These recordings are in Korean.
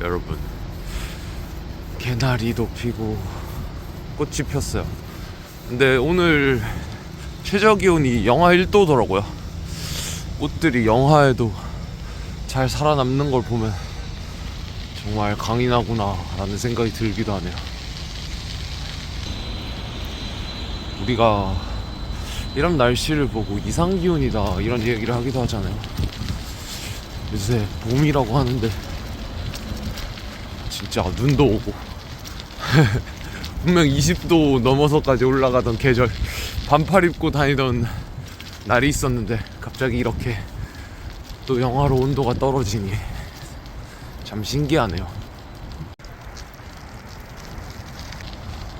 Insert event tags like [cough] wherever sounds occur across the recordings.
여러분. 개나리도 피고 꽃이 폈어요. 근데 오늘 최저 기온이 영하 1도더라고요. 꽃들이 영하에도 잘 살아남는 걸 보면 정말 강인하구나 라는 생각이 들기도 하네요. 우리가 이런 날씨를 보고 이상 기온이다 이런 얘기를 하기도 하잖아요. 요새 봄이라고 하는데 진짜 눈도 오고 [laughs] 분명 20도 넘어서까지 올라가던 계절 반팔 입고 다니던 날이 있었는데 갑자기 이렇게 또 영하로 온도가 떨어지니 참 신기하네요.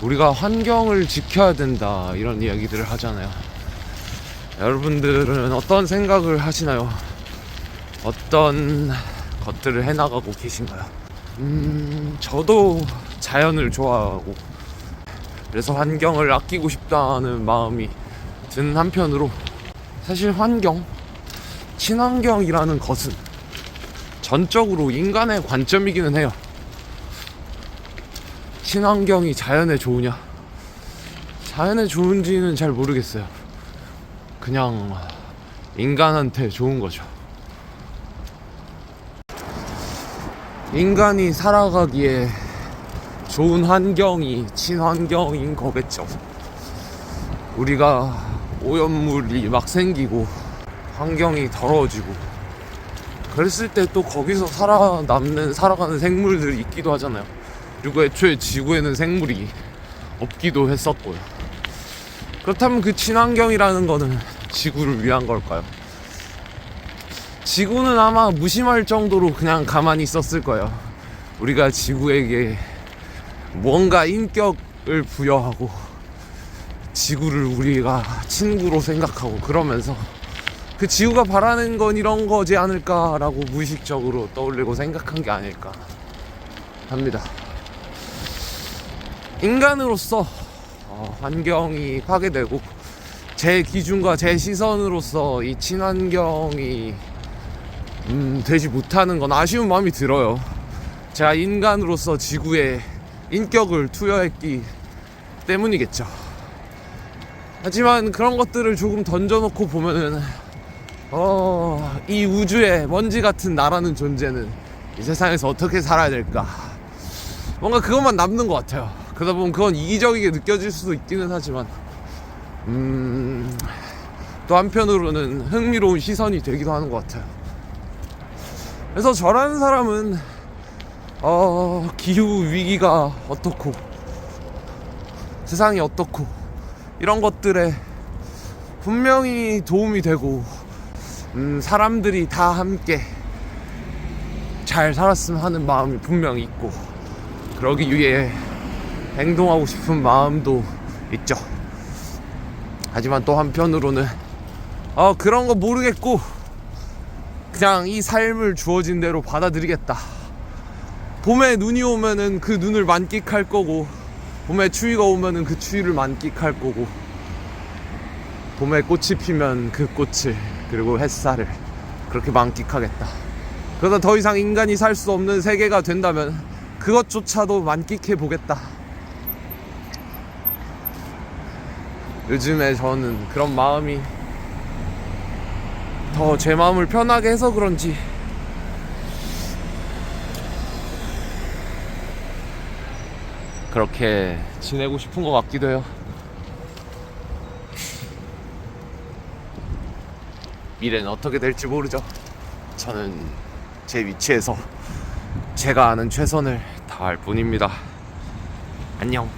우리가 환경을 지켜야 된다 이런 이야기들을 하잖아요. 여러분들은 어떤 생각을 하시나요? 어떤 것들을 해나가고 계신가요? 음, 저도 자연을 좋아하고 그래서 환경을 아끼고 싶다는 마음이 드는 한편으로 사실 환경, 친환경이라는 것은 전적으로 인간의 관점이기는 해요. 친환경이 자연에 좋으냐? 자연에 좋은지는 잘 모르겠어요. 그냥 인간한테 좋은 거죠. 인간이 살아가기에 좋은 환경이 친환경인 거겠죠. 우리가 오염물이 막 생기고 환경이 더러워지고 그랬을 때 또 거기서 살아남는 살아가는 생물들이 있기도 하잖아요. 그리고 애초에 지구에는 생물이 없기도 했었고요. 그렇다면 그 친환경이라는 거는 지구를 위한 걸까요? 지구는 아마 무심할 정도로 그냥 가만히 있었을 거예요. 우리가 지구에게 뭔가 인격을 부여하고 지구를 우리가 친구로 생각하고 그러면서 그 지구가 바라는 건 이런 거지 않을까라고 무의식적으로 떠올리고 생각한 게 아닐까 합니다. 인간으로서 어, 환경이 파괴되고 제 기준과 제 시선으로서 이 친환경이 음, 되지 못하는 건 아쉬운 마음이 들어요. 제가 인간으로서 지구에 인격을 투여했기 때문이겠죠. 하지만 그런 것들을 조금 던져놓고 보면은, 어, 이 우주에 먼지 같은 나라는 존재는 이 세상에서 어떻게 살아야 될까. 뭔가 그것만 남는 것 같아요. 그러다 보면 그건 이기적이게 느껴질 수도 있기는 하지만, 음, 또 한편으로는 흥미로운 시선이 되기도 하는 것 같아요. 그래서 저라는 사람은 어, 기후 위기가 어떻고 세상이 어떻고 이런 것들에 분명히 도움이 되고 음, 사람들이 다 함께 잘 살았으면 하는 마음이 분명히 있고 그러기 위해 행동하고 싶은 마음도 있죠. 하지만 또 한편으로는 어, 그런 거 모르겠고 그냥 이 삶을 주어진 대로 받아들이겠다. 봄에 눈이 오면은 그 눈을 만끽할 거고, 봄에 추위가 오면은 그 추위를 만끽할 거고, 봄에 꽃이 피면 그 꽃을, 그리고 햇살을 그렇게 만끽하겠다. 그러다 더 이상 인간이 살 수 없는 세계가 된다면 그것조차도 만끽해 보겠다. 요즘에 저는 그런 마음이 더 제 마음을 편하게 해서 그런지 그렇게 지내고 싶은 것 같기도 해요. 미래는 어떻게 될지 모르죠. 저는 제 위치에서 제가 아는 최선을 다할 뿐입니다. 안녕.